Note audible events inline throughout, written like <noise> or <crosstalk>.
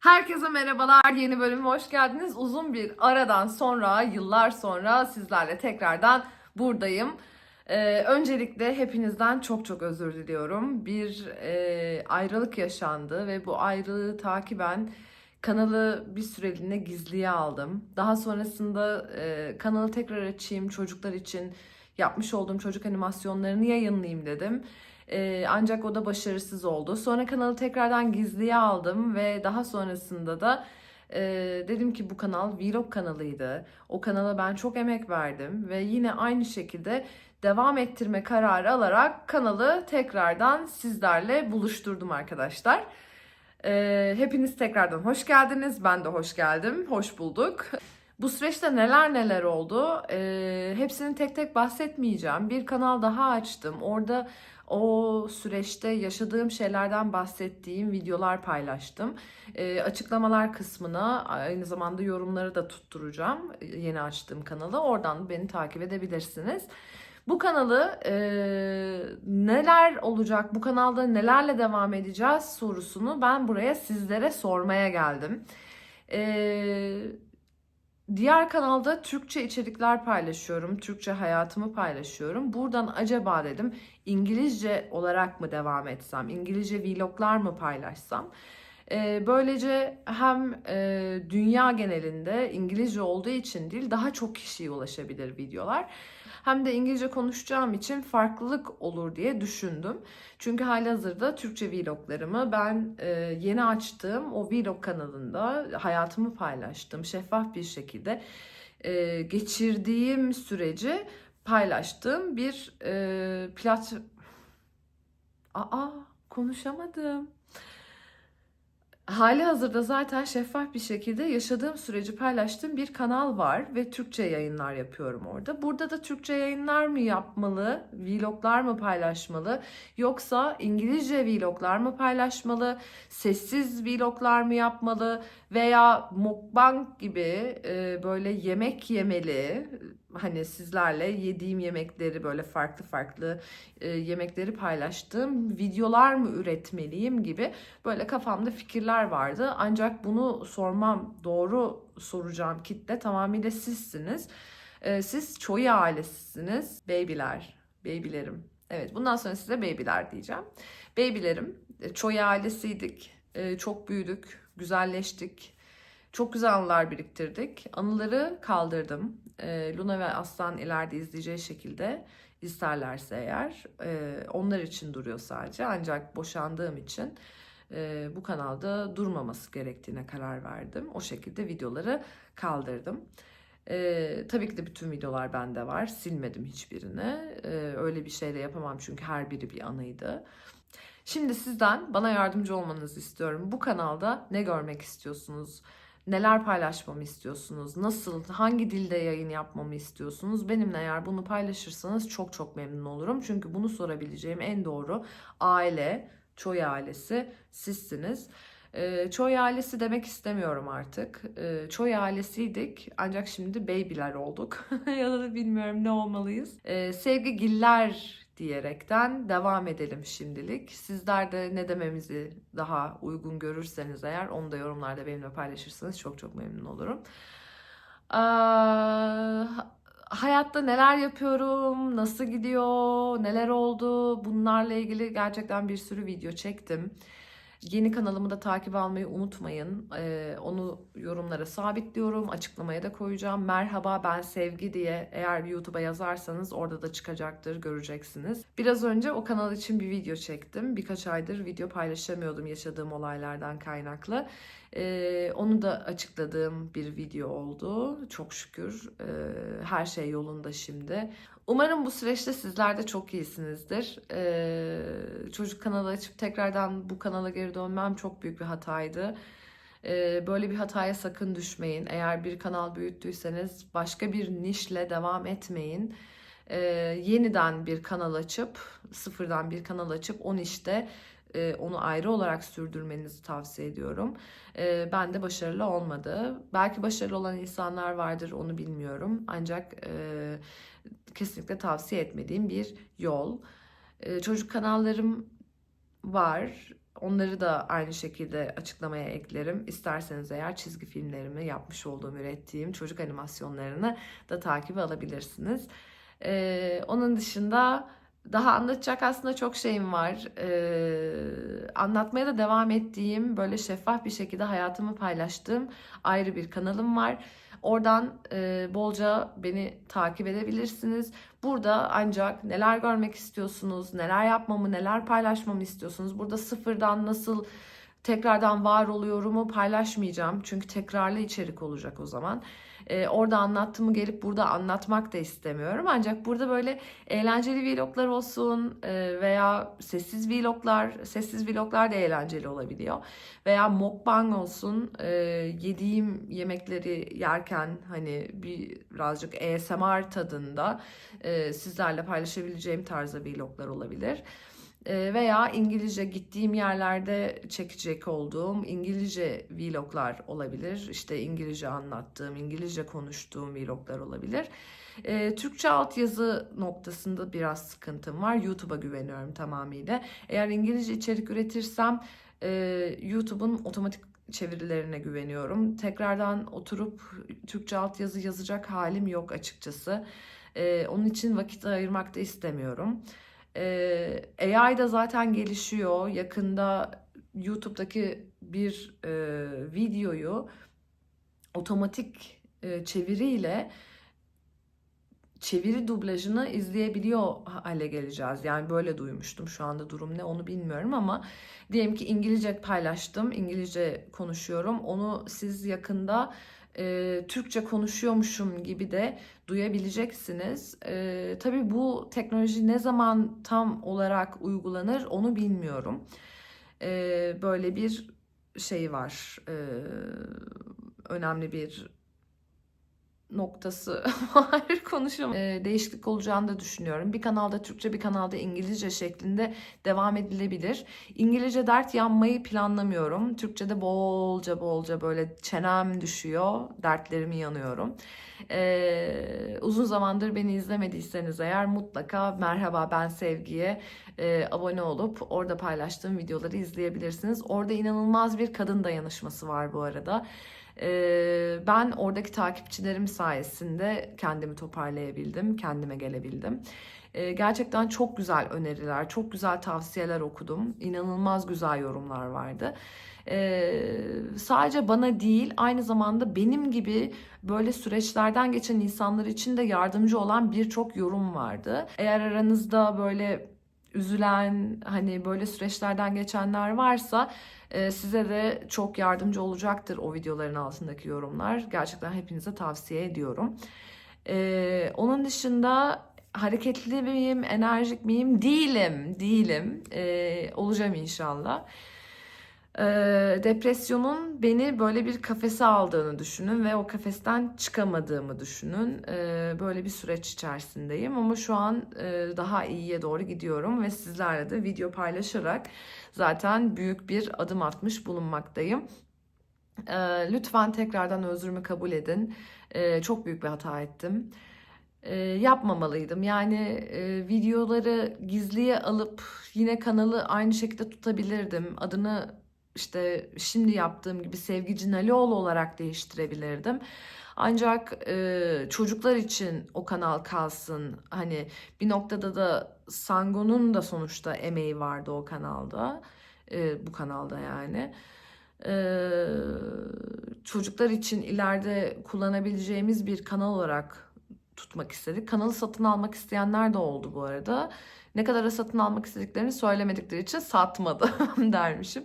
Herkese merhabalar. Yeni bölüme hoş geldiniz. Uzun bir aradan sonra, yıllar sonra sizlerle tekrardan buradayım. Ee, öncelikle hepinizden çok çok özür diliyorum. Bir e, ayrılık yaşandı ve bu ayrılığı takiben kanalı bir süreliğine gizliye aldım. Daha sonrasında e, kanalı tekrar açayım çocuklar için yapmış olduğum çocuk animasyonlarını yayınlayayım dedim. Ee, ancak o da başarısız oldu. Sonra kanalı tekrardan gizliye aldım ve daha sonrasında da e, dedim ki bu kanal vlog kanalıydı. O kanala ben çok emek verdim ve yine aynı şekilde devam ettirme kararı alarak kanalı tekrardan sizlerle buluşturdum arkadaşlar. Ee, hepiniz tekrardan hoş geldiniz. Ben de hoş geldim. Hoş bulduk. Bu süreçte neler neler oldu? Ee, hepsini tek tek bahsetmeyeceğim. Bir kanal daha açtım. Orada o süreçte yaşadığım şeylerden bahsettiğim videolar paylaştım. Ee, açıklamalar kısmına aynı zamanda yorumları da tutturacağım e, yeni açtığım kanalı. Oradan beni takip edebilirsiniz. Bu kanalı e, neler olacak, bu kanalda nelerle devam edeceğiz sorusunu ben buraya sizlere sormaya geldim. Eee Diğer kanalda Türkçe içerikler paylaşıyorum. Türkçe hayatımı paylaşıyorum. Buradan acaba dedim İngilizce olarak mı devam etsem? İngilizce vloglar mı paylaşsam? Ee, böylece hem e, dünya genelinde İngilizce olduğu için değil daha çok kişiye ulaşabilir videolar. Hem de İngilizce konuşacağım için farklılık olur diye düşündüm. Çünkü halihazırda Türkçe vloglarımı ben e, yeni açtığım o vlog kanalında hayatımı paylaştım. Şeffaf bir şekilde e, geçirdiğim süreci paylaştığım bir e, plat... Aa konuşamadım. Hali hazırda zaten şeffaf bir şekilde yaşadığım süreci paylaştığım bir kanal var ve Türkçe yayınlar yapıyorum orada. Burada da Türkçe yayınlar mı yapmalı, vloglar mı paylaşmalı yoksa İngilizce vloglar mı paylaşmalı, sessiz vloglar mı yapmalı veya mukbang gibi e, böyle yemek yemeli hani sizlerle yediğim yemekleri böyle farklı farklı e, yemekleri paylaştığım videolar mı üretmeliyim gibi böyle kafamda fikirler vardı. Ancak bunu sormam doğru soracağım kitle tamamıyla sizsiniz. E, siz Çoya ailesisiniz. Babyler, babylerim. Evet bundan sonra size babyler diyeceğim. Babylerim, e, Çoya ailesiydik. E, çok büyüdük, güzelleştik. Çok güzel anılar biriktirdik. Anıları kaldırdım. E, Luna ve Aslan ileride izleyeceği şekilde isterlerse eğer e, onlar için duruyor sadece. Ancak boşandığım için e, bu kanalda durmaması gerektiğine karar verdim. O şekilde videoları kaldırdım. Ee, tabii ki de bütün videolar bende var. Silmedim hiçbirini. Ee, öyle bir şey de yapamam çünkü her biri bir anıydı. Şimdi sizden bana yardımcı olmanızı istiyorum. Bu kanalda ne görmek istiyorsunuz? Neler paylaşmamı istiyorsunuz? Nasıl, hangi dilde yayın yapmamı istiyorsunuz? Benimle eğer bunu paylaşırsanız çok çok memnun olurum. Çünkü bunu sorabileceğim en doğru aile, Çoy ailesi sizsiniz. E, Çoy ailesi demek istemiyorum artık. E, Çoy ailesiydik ancak şimdi babyler olduk. <laughs> ya da bilmiyorum ne olmalıyız. E, sevgi giller diyerekten devam edelim şimdilik. Sizler de ne dememizi daha uygun görürseniz eğer onu da yorumlarda benimle paylaşırsanız çok çok memnun olurum. Aa, hayatta neler yapıyorum, nasıl gidiyor, neler oldu bunlarla ilgili gerçekten bir sürü video çektim. Yeni kanalımı da takip almayı unutmayın. Ee, onu yorumlara sabitliyorum. Açıklamaya da koyacağım. Merhaba ben Sevgi diye eğer YouTube'a yazarsanız orada da çıkacaktır. Göreceksiniz. Biraz önce o kanal için bir video çektim. Birkaç aydır video paylaşamıyordum yaşadığım olaylardan kaynaklı. Ee, onu da açıkladığım bir video oldu. Çok şükür ee, her şey yolunda şimdi. Umarım bu süreçte sizler de çok iyisinizdir. Ee, çocuk kanalı açıp tekrardan bu kanala geri dönmem çok büyük bir hataydı. Ee, böyle bir hataya sakın düşmeyin. Eğer bir kanal büyüttüyseniz başka bir nişle devam etmeyin. Ee, yeniden bir kanal açıp, sıfırdan bir kanal açıp o nişte e, onu ayrı olarak sürdürmenizi tavsiye ediyorum. E, ben de başarılı olmadı. Belki başarılı olan insanlar vardır onu bilmiyorum. Ancak e, kesinlikle tavsiye etmediğim bir yol. Çocuk kanallarım var. Onları da aynı şekilde açıklamaya eklerim. İsterseniz eğer çizgi filmlerimi yapmış olduğum, ürettiğim çocuk animasyonlarını da takibe alabilirsiniz. Ee, onun dışında daha anlatacak aslında çok şeyim var. Ee, anlatmaya da devam ettiğim, böyle şeffaf bir şekilde hayatımı paylaştığım ayrı bir kanalım var. Oradan e, bolca beni takip edebilirsiniz. Burada ancak neler görmek istiyorsunuz, neler yapmamı, neler paylaşmamı istiyorsunuz. Burada sıfırdan nasıl tekrardan var oluyorumu paylaşmayacağım. Çünkü tekrarlı içerik olacak o zaman. Ee, orada anlattığımı gelip burada anlatmak da istemiyorum. Ancak burada böyle eğlenceli vloglar olsun e, veya sessiz vloglar, sessiz vloglar da eğlenceli olabiliyor. Veya mukbang olsun, e, yediğim yemekleri yerken hani bir birazcık ASMR tadında e, sizlerle paylaşabileceğim tarzda vloglar olabilir. E, veya İngilizce gittiğim yerlerde çekecek olduğum İngilizce vloglar olabilir. İşte İngilizce anlattığım, İngilizce konuştuğum vloglar olabilir. E, Türkçe altyazı noktasında biraz sıkıntım var. YouTube'a güveniyorum tamamıyla. Eğer İngilizce içerik üretirsem e, YouTube'un otomatik çevirilerine güveniyorum. Tekrardan oturup Türkçe altyazı yazacak halim yok açıkçası. E, onun için vakit ayırmak da istemiyorum. Ee, AI da zaten gelişiyor. Yakında YouTube'daki bir e, videoyu otomatik e, çeviriyle çeviri dublajını izleyebiliyor hale geleceğiz. Yani böyle duymuştum. Şu anda durum ne onu bilmiyorum ama diyelim ki İngilizce paylaştım. İngilizce konuşuyorum. Onu siz yakında e, Türkçe konuşuyormuşum gibi de duyabileceksiniz. E, tabii bu teknoloji ne zaman tam olarak uygulanır onu bilmiyorum. E, böyle bir şey var. E, önemli bir noktası <laughs> var konuşamam. Ee, değişiklik olacağını da düşünüyorum. Bir kanalda Türkçe bir kanalda İngilizce şeklinde devam edilebilir. İngilizce dert yanmayı planlamıyorum. Türkçe'de bolca bolca böyle çenem düşüyor. Dertlerimi yanıyorum. Ee, uzun zamandır beni izlemediyseniz eğer mutlaka merhaba ben Sevgi'ye e, abone olup orada paylaştığım videoları izleyebilirsiniz. Orada inanılmaz bir kadın dayanışması var bu arada. Ee, ben oradaki takipçilerim sayesinde kendimi toparlayabildim, kendime gelebildim. Ee, gerçekten çok güzel öneriler, çok güzel tavsiyeler okudum. İnanılmaz güzel yorumlar vardı. Ee, sadece bana değil, aynı zamanda benim gibi böyle süreçlerden geçen insanlar için de yardımcı olan birçok yorum vardı. Eğer aranızda böyle üzülen, hani böyle süreçlerden geçenler varsa e, size de çok yardımcı olacaktır o videoların altındaki yorumlar. Gerçekten hepinize tavsiye ediyorum. E, onun dışında hareketli miyim, enerjik miyim? Değilim, değilim. E, olacağım inşallah. Depresyonun beni böyle bir kafese aldığını düşünün ve o kafesten çıkamadığımı düşünün. Böyle bir süreç içerisindeyim ama şu an daha iyiye doğru gidiyorum ve sizlerle de video paylaşarak zaten büyük bir adım atmış bulunmaktayım. Lütfen tekrardan özrümü kabul edin. Çok büyük bir hata ettim. Yapmamalıydım. Yani videoları gizliye alıp yine kanalı aynı şekilde tutabilirdim. Adını işte şimdi yaptığım gibi Sevgi Nalioğlu olarak değiştirebilirdim. Ancak e, çocuklar için o kanal kalsın. Hani bir noktada da Sango'nun da sonuçta emeği vardı o kanalda. E, bu kanalda yani. E, çocuklar için ileride kullanabileceğimiz bir kanal olarak tutmak istedik. Kanalı satın almak isteyenler de oldu bu arada. Ne kadara satın almak istediklerini söylemedikleri için satmadım <laughs> dermişim.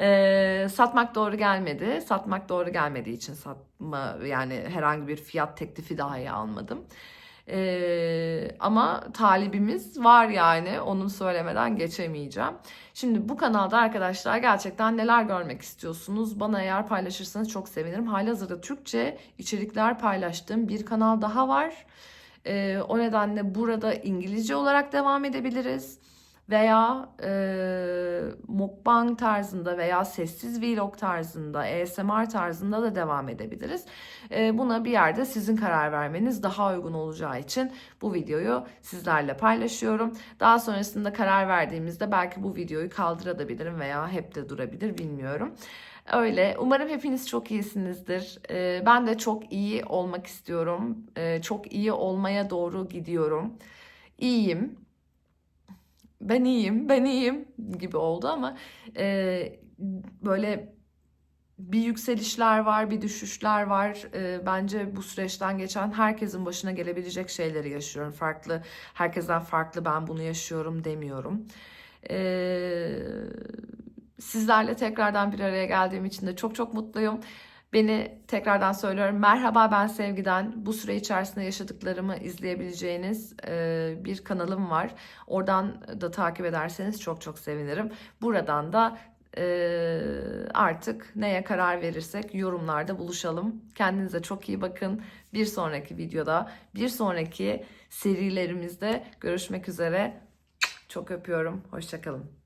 E, satmak doğru gelmedi. Satmak doğru gelmediği için satma yani herhangi bir fiyat teklifi dahi almadım. Ee, ama talibimiz var yani onu söylemeden geçemeyeceğim. Şimdi bu kanalda arkadaşlar gerçekten neler görmek istiyorsunuz? Bana eğer paylaşırsanız çok sevinirim. Halihazırda Türkçe içerikler paylaştığım bir kanal daha var. Ee, o nedenle burada İngilizce olarak devam edebiliriz. Veya e, mukbang tarzında veya sessiz vlog tarzında, ASMR tarzında da devam edebiliriz. E, buna bir yerde sizin karar vermeniz daha uygun olacağı için bu videoyu sizlerle paylaşıyorum. Daha sonrasında karar verdiğimizde belki bu videoyu kaldırabilirim veya hep de durabilir bilmiyorum. Öyle. Umarım hepiniz çok iyisinizdir. Ee, ben de çok iyi olmak istiyorum. Ee, çok iyi olmaya doğru gidiyorum. İyiyim. Ben iyiyim, ben iyiyim gibi oldu ama e, böyle bir yükselişler var, bir düşüşler var. Ee, bence bu süreçten geçen herkesin başına gelebilecek şeyleri yaşıyorum. Farklı, herkesten farklı ben bunu yaşıyorum demiyorum. Ee, sizlerle tekrardan bir araya geldiğim için de çok çok mutluyum. Beni tekrardan söylüyorum. Merhaba ben Sevgi'den. Bu süre içerisinde yaşadıklarımı izleyebileceğiniz e, bir kanalım var. Oradan da takip ederseniz çok çok sevinirim. Buradan da e, artık neye karar verirsek yorumlarda buluşalım. Kendinize çok iyi bakın. Bir sonraki videoda, bir sonraki serilerimizde görüşmek üzere. Çok öpüyorum. Hoşçakalın.